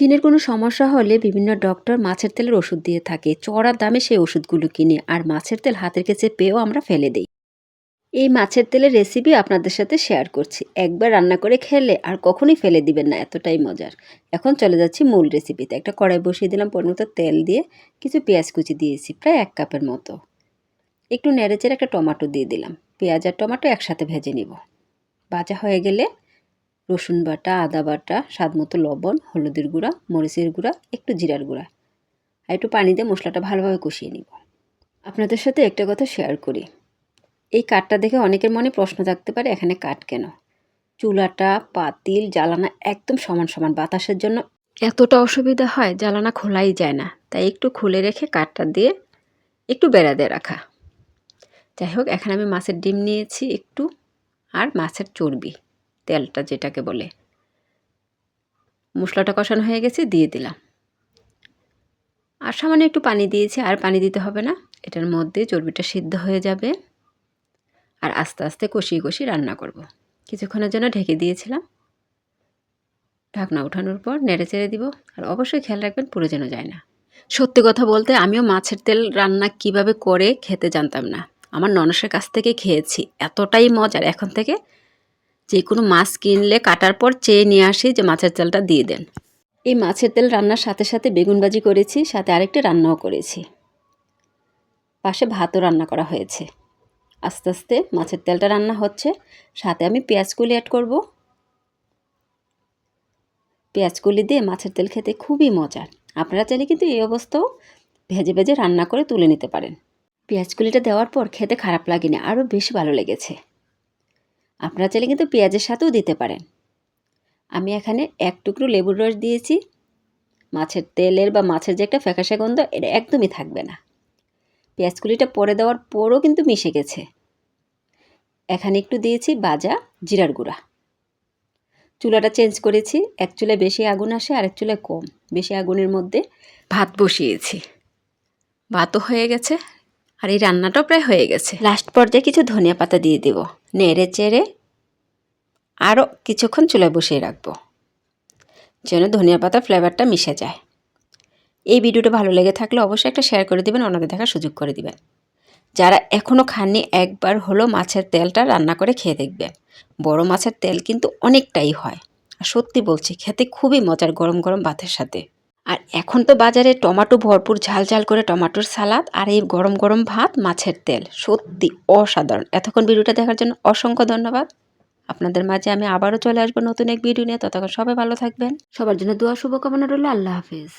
স্কিনের কোনো সমস্যা হলে বিভিন্ন ডক্টর মাছের তেলের ওষুধ দিয়ে থাকে। চড়া দামে সেই ওষুধগুলো কিনে আর মাছের তেল হাতের কাছে পেয়েও আমরা ফেলে দিই। এই মাছের তেলের রেসিপি আপনাদের সাথে শেয়ার করছি। একবার রান্না করে খেলে আর কখনোই ফেলে দিবেন না, এতটাই মজার। এখন চলে যাচ্ছি মূল রেসিপিতে একটা কড়াই বসিয়ে দিলাম পরিমতো তেল দিয়ে। কিছু পেঁয়াজ কুচি দিয়েছি, প্রায় এক কাপের মতো। একটু নেড়েচেড়ে একটা টমাটো দিয়ে দিলাম। পেঁয়াজ আর টমাটো একসাথে ভেজে নিব। ভাজা হয়ে গেলে রসুন বাটা, আদা বাটা, স্বাদ মতো লবণ, হলুদের গুঁড়া, মরিচের গুঁড়া, একটু জিরার গুঁড়া। আর একটু পানি দিয়ে মশলাটা ভালোভাবে কষিয়ে নিব। আপনাদের সাথে একটা কথা শেয়ার করি। এই কাঠটা দেখে অনেকের মনে প্রশ্ন থাকতে পারে, এখানে কাঠ কেন? চুলাটা, পাতিল, জ্বালানা একদম সমান সমান। বাতাসের জন্য এতটা অসুবিধা হয়, জ্বালানা খোলাই যায় না। তাই একটু খুলে রেখে কাঠটা দিয়ে একটু বেড়া দিয়ে রাখা। যাই হোক, এখানে আমি মাছের ডিম নিয়েছি একটু, আর মাছের চর্বি। তেলটা যেটাকে বলে। মশলাটা কষানো হয়ে গেছে, দিয়ে দিলাম। আর সামান্য একটু পানি দিয়েছি, আর পানি দিতে হবে না। এটার মধ্যে চর্বিটা সিদ্ধ হয়ে যাবে। আর আস্তে আস্তে কষিয়ে কষিয়ে রান্না করব। কিছুক্ষণের জন্য ঢেকে দিয়েছিলাম। ঢাকনা ওঠানোর পর নেড়ে চেড়ে দিব। আর অবশ্যই খেয়াল রাখবেন পুরো যেন যায় না। সত্যি কথা বলতে আমিও মাছের তেল রান্না কীভাবে করে খেতে জানতাম না। আমার ননসের কাছ থেকে খেয়েছি। এতটাই মজার। এখন থেকে যে কোনো মাছ কিনলে কাটার পর চেয়ে নিয়ে আসি যে মাছের তেলটা দিয়ে দেন। এই মাছের তেল রান্নার সাথে সাথে বেগুন ভাজি করেছি, সাথে আরেকটি রান্নাও করেছি। পাশে ভাতও রান্না করা হয়েছে। আস্তে আস্তে মাছের তেলটা রান্না হচ্ছে। সাথে আমি পেঁয়াজকুলি অ্যাড করব। পেঁয়াজকুলি দিয়ে মাছের তেল খেতে খুবই মজার। আপনারা চাইলে কিন্তু এই অবস্থাও ভেজে ভেজে রান্না করে তুলে নিতে পারেন। পেঁয়াজকুলিটা দেওয়ার পর খেতে খারাপ লাগেনি, আরও বেশি ভালো লেগেছে। আপনারা চাইলে কিন্তু পেঁয়াজের সাথেও দিতে পারেন। আমি এখানে এক টুকরো লেবুর রস দিয়েছি। মাছের তেলের বা মাছের যে একটা ফ্যাকাশে গন্ধ, এটা একদমই থাকবে না। পেঁয়াজকুলিটা পরে দেওয়ার পরও কিন্তু মিশে গেছে। এখানে একটু দিয়েছি বাজা জিরার গুঁড়া। চুলাটা চেঞ্জ করেছি। এক চুলায় বেশি আগুন আসে আর এক চুলায় কম। বেশি আগুনের মধ্যে ভাত বসিয়েছি। ভাতও হয়ে গেছে। আর এই রান্নাটাও প্রায় হয়ে গেছে। লাস্ট পর্যায়ে কিছু ধনিয়া পাতা দিয়ে দেব। নেড়ে চেড়ে আরও কিছুক্ষণ চুলায় বসিয়ে রাখব, যেন ধনিয়া পাতা ফ্লেভারটা মিশে যায়। এই ভিডিওটা ভালো লেগে থাকলে অবশ্যই একটা শেয়ার করে দিবেন অন্যদের দেখার সুযোগ করে দিবেন। যারা এখনও খাননি, একবার হলো মাছের তেলটা রান্না করে খেয়ে দেখবেন। বড় মাছের তেল কিন্তু অনেকটাই হয়। আর সত্যি বলছি, খেতে খুবই মজার গরম গরম ভাতের সাথে। আর এখন তো বাজারে টমাটো ভরপুর ঝাল ঝাল করে টমাটোর সালাদ আর এই গরম গরম ভাত, মাছের তেল। সত্যি অসাধারণ। এতক্ষণ ভিডিওটা দেখার জন্য অসংখ্য ধন্যবাদ। আপনাদের মাঝে আমি আবারও চলে আসব নতুন এক ভিডিও নিয়ে। ততক্ষণ সবাই ভালো থাকবেন। সবার জন্য দোয়া, শুভকামনা রইল। আল্লাহ হাফিজ।